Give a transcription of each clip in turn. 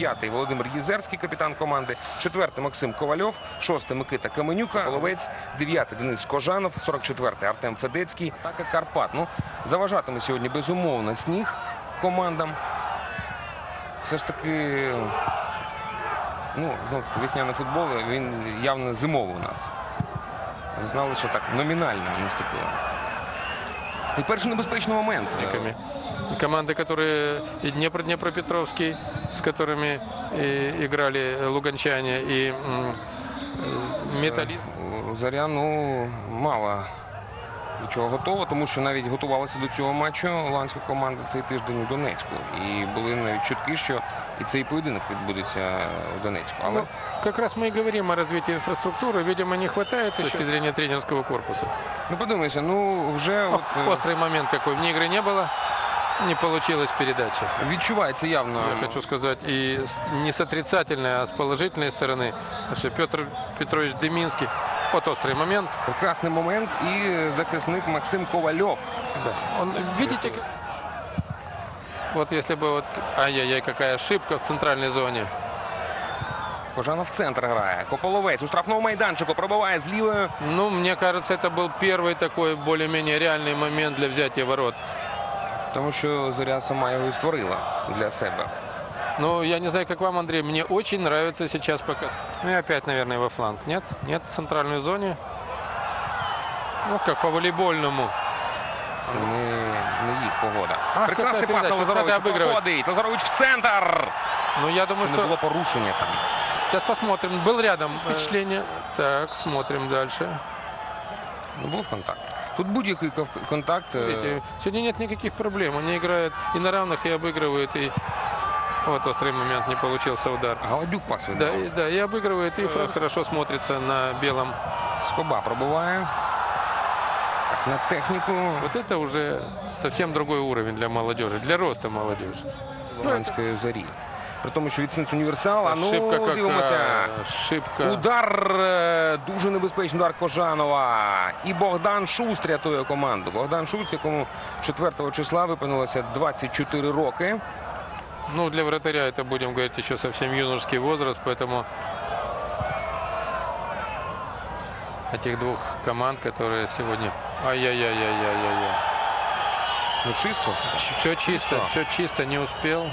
П'ятий Володимир Єзерський, капітан команди. Четвертий Максим Ковальов. Шостий Микита Каменюка. Половець. Дев'ятий Денис Кожанов. 44-й Артем Федецький. Така Карпат. Ну, заважатиме сьогодні безумовно сніг командам. Все ж таки, ну, знову таки, весняний футбол, він явно зимовий у нас. Знали, що так номінально наступило. І перший небезпечний момент. Команды, которые и Днепр, Днепропетровский, с которыми и играли луганчане, и э, Металлист. Заря ну, мало до чого готова, тому що навіть готувалася до цього матчу ланська команда цей тиждень у Донецьку. І були навіть чутки, що і цей поєдинок відбудеться у Донецьку. Але Ну, как раз мы и говорим о развитии инфраструктуры. Видимо, не хватает еще с точки зрения тренерского корпуса. ну подумайся, ну вже О, от, е, Острый момент какой. Вне игры не было. Не получилась передача. відчувається явно. Я хочу сказать, и с- не с отрицательной, а с положительной стороны. Потому что Петр Петрович Деминский. Вот острый момент. Прекрасний момент і захисник Максим Ковальов. Да. Он, видите, как- вот если бы вот, ай-яй-яй, какая ошибка в центральной зоне. Кожанов в центр грає. Кополовець у штрафному майданчику пробиває з лівою. Ну, мне кажется, это был первый такой более-менее реальный момент для взятия ворот. Тому що Зоря сама його і створила для себе. Ну, я не знаю, как вам, Андрей, мне очень нравится сейчас показ. Ну и опять, наверное, во фланг. Нет? Нет, в центральной зоне. Ну, как по волейбольному. Це не, не їх погода. Ах, Прекрасний пас на Лазаровича. Проходить. Лазарович в центр. Ну, я думаю, Чи не что... було порушення там? Сейчас посмотрим. Был рядом впечатление. Так, смотрим дальше. Не був контакт. Тут будь-який ков- контакт. е, Видите, сегодня нет никаких проблем. Они играют и на равных, и обыгрывают. И вот острый момент, не получился удар. Галадюк пас Да, віддав. и, да, и обыгрывает, и фра- хорошо смотрится на белом. Скоба пробиває. Так, на техніку. Вот это уже совсем другой уровень для молодежи, для роста молодежи. Луганської зорі. При тому, що відсинець універсал. А Ошибка ну, дивимося. какая, ошибка. Удар е, дуже небезпечний удар Кожанова. І Богдан Шуст рятує команду. Богдан Шуст, якому 4 числа виповнилося 24 роки. Ну, для вратаря это, будем говорить, еще совсем юношеский возраст, поэтому этих двух команд, которые сегодня... Ай-яй-яй-яй-яй-яй. Ну, чисто. Все чисто, что? все чисто, не успел.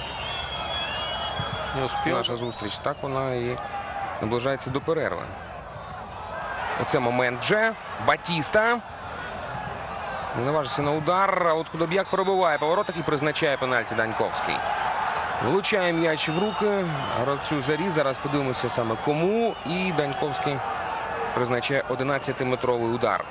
Не успел. Наша зустріч. Так вона і наближається до перерви. Оце момент вже. Батіста. Не наважився на удар. А от Худоб'як пробиває по воротах і призначає пенальті Даньковський. Влучає м'яч в руки. Гравцю зарі. Зараз подивимося саме кому. І Даньковський призначає 11-метровий удар.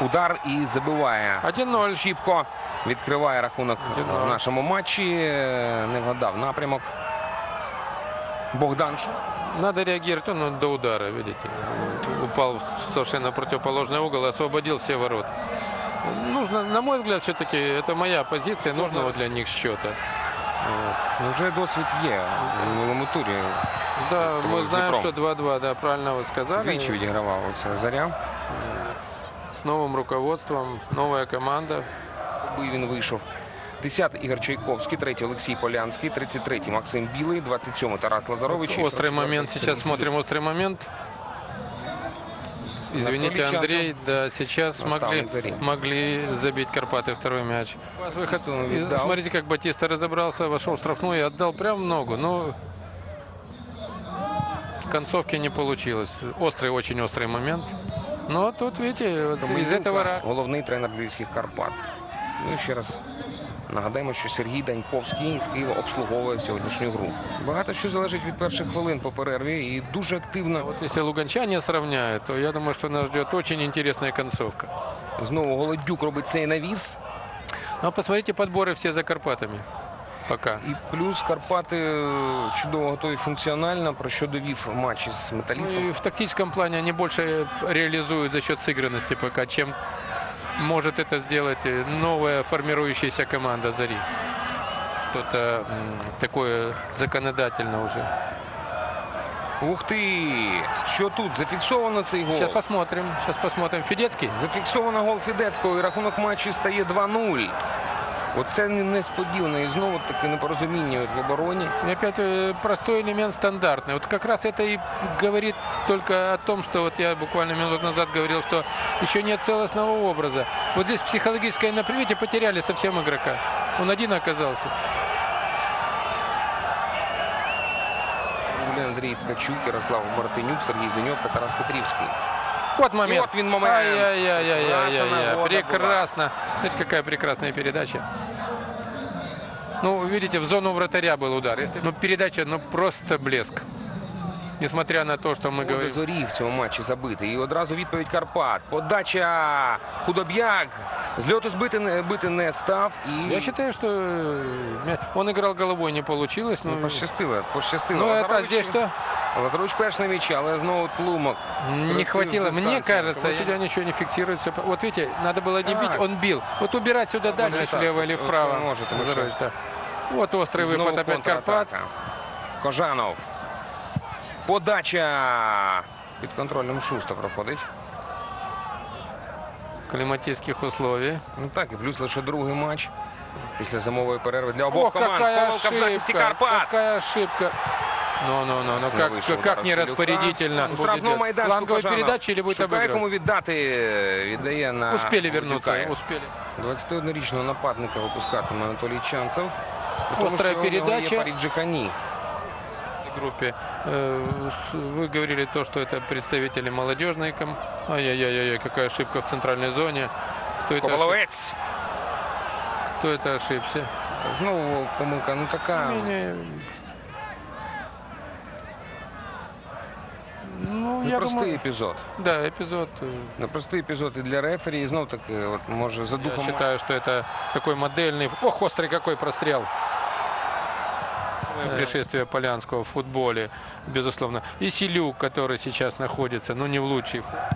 Удар і забиває. 1-0. Щіпко відкриває рахунок в нашому матчі. Не вгадав напрямок. Богдан Надо реагировать он, до удара, видите. Упал в совершенно противоположный угол, освободил все ворота. Нужно, на мой взгляд, все-таки это моя позиция, нужного для них счета. Вот. Ну, вже досвід є в минулому турі. Да, Это мы с знаем, Днепром. что 2-2, да, правильно вы сказали. Двічі відігравав оце заря. С новым руководством, новая команда. Бий він вийшов. 10-й Ігор Чайковський, 3-й Олексій Полянський, 33-й Максим Білий, 27-й Тарас Лазарович. і Острый 44-й момент, Сергій сейчас Сидюк. смотрим острый момент. Извините, Андрей, да, сейчас могли, могли забить Карпаты второй мяч. Выход. Смотрите, как Батиста разобрался, вошел в штрафную и отдал прям ногу. Ну, концовки не получилось. Острый, очень острый момент. Но тут, видите, вот из этого головний тренер львівських Карпат. Ну і ще раз нагадаємо, що Сергій Даньковський з Києва обслуговує сьогоднішню гру. Багато що залежить від перших хвилин по перерві і дуже активно. Вот если луганчане сравняют, то я думаю, что нас ждет очень интересная концовка. Знову Голодюк робить цей навіс. Но посмотрите подборы все за Карпатами. Пока. І плюс Карпати е, чудово готові функціонально, про що довів матч із Ну металістом. и в тактическом плане они больше реализуют за счет сыгранности пока, чем может это сделать э, новая формирующаяся команда «Зари». Что-то м, такое законодательно уже. Ух ти! Що тут? Зафіксовано цей гол. Сейчас посмотрим, сейчас посмотрим. Федецкий? Зафіксовано гол Фідецького і рахунок матчі стає 2-0. Оце не- несподівано і знову таке непорозуміння от в обороні. И опять э, простой элемент стандартный. Вот как раз это и говорит только о том, что вот я буквально минут назад говорил, что еще нет целостного образа. Вот здесь психологическое напрямие потеряли совсем игрока. Он один оказался. Юлій Андрій Ткачук, Ярослав Мартинюк, Сергій Зеньовка, Тарас Петрівський. Вот момент. Вот він момент. Ай-яй-яй-яй-яй-яй. Прекрасна нагода Прекрасно. Знаете, какая прекрасная передача. Ну, видите, в зону вратаря был удар. Если, ну, передача, ну, просто блеск. Несмотря на то, что мы Буде говорим. зорі в цьому матчі забити. І одразу відповідь Карпат. Подача Худоб'як. З льоту збити не, бити не став. І Я считаю, что э, мя- он играл головой, не получилось. ну, Ну, пощастило, пощастило. ну это Лазарович- здесь что? Лазарович перш на м'ячі, але знову тлумок. Не Скоростив хватило. Мне дистанцію. кажется, Вот судья ничего не фиксирует. всё по- Вот видите, надо было не бить, Так. он бил. Вот убирать сюда дальше, так. влево или Вот вправо. он может, потому что- Назарович, да. Вот острый Знову выпад опять Карпат. контратака. Кожанов. Подача. Під контролем Шуста проходить. Климатических условий. Ну так, і плюс лише другий матч. Після зимової перерви для обох Ох, команд. какая Помилка в захисті ошибка. Карпат. Какая ошибка. Ну, ну, ну, ну, Не как, вийшов как удар не Василюка. распорядительно. У штрафному майданчику Фланговая Кожанов. передача или будет Шукає обыгрывать? кому віддати. Віддає на Успели вернуться, Гурдюка. успели. 21-річного нападника випускатиме Анатолій Чанцев. При тому, Острая що у нього передача. Є Парі Джихані. группе. Э, с- Вы говорили то, что это представители молодежной ком... Ай-яй-яй, какая ошибка в центральной зоне. Кто это, ошиб- Коваловець. Кто это ошибся? Знову помилка. Ну така. Не-не. Ну, я Непростий думаю, епізод. да, эпизод. э, Непростий епізод і для рефері. І знов таки, от може за Я духом. считаю, что это такой модельный... Ох, острый какой прострел. Пришествие Полянского в футболе, безусловно. И Селюк, который сейчас находится, ну, не в лучшей форме.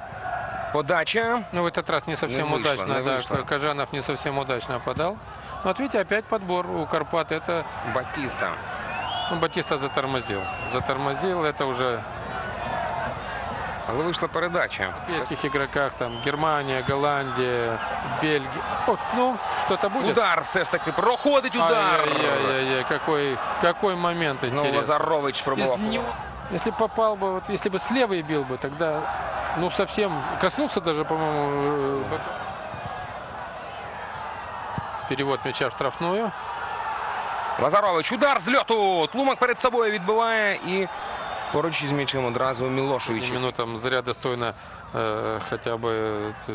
Подача. Ну, в этот раз не совсем Не вышло, удачно, не да, вышло. Кажанов не совсем удачно подал. Но вот видите, опять подбор у Карпат. Это Батіста. ну, Батиста затормозил. Затормозил, это уже Але вийшла передача. в европейских игроках, там, Германия, Голландия, Бельгия. О, ну, что-то будет. Удар все ж таки. Проходить удар. Ай-яй-яй, какой, какой момент Ну, интересный. Лазарович пробував. Из него- Если попал бы, вот если бы с левой бил бы, тогда, ну, совсем коснулся даже, по-моему, э, бока. перевод мяча в штрафную. Лазарович. Удар з льоту. Тлумак перед собою відбиває і поруч із м'ячем одразу Мілошевич. минутам зря достойно э, хотя бы э, т-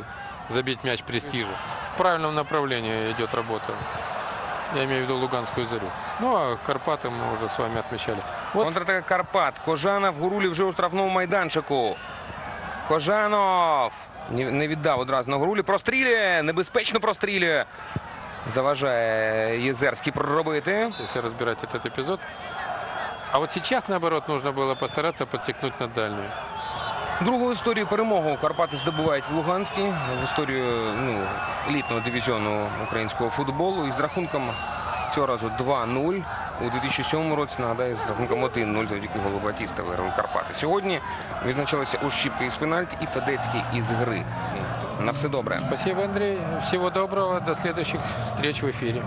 забить мяч престижа. В правильном направлении идет работа. Я имею в виду Луганскую зарю. Ну, а Карпаты мы уже с вами отмечали. Вот Контратака Карпат. Кожанов Гурулі вже у штрафному майданчику. Кожанов не не віддав одразу на Гурулі. Прострілює. Небезпечно прострілює. Заважає Єзерський проробити. если разбирать этот эпизод. а вот сейчас, наоборот, нужно было постараться подсекнуть на дальнюю. Другу історію перемогу Карпати здобувають в Луганській в історію ну, елітного дивізіону українського футболу із рахунком цього разу 2-0. У 2007 році нагадаю з рахунком 1-0 завдяки голу Батіста виграли Карпати. Сьогодні відзначилися Ощіпки із пенальті і Федецький із гри. На все добре. Спасибо, Андрей. Всего доброго. До следующих встреч в эфире.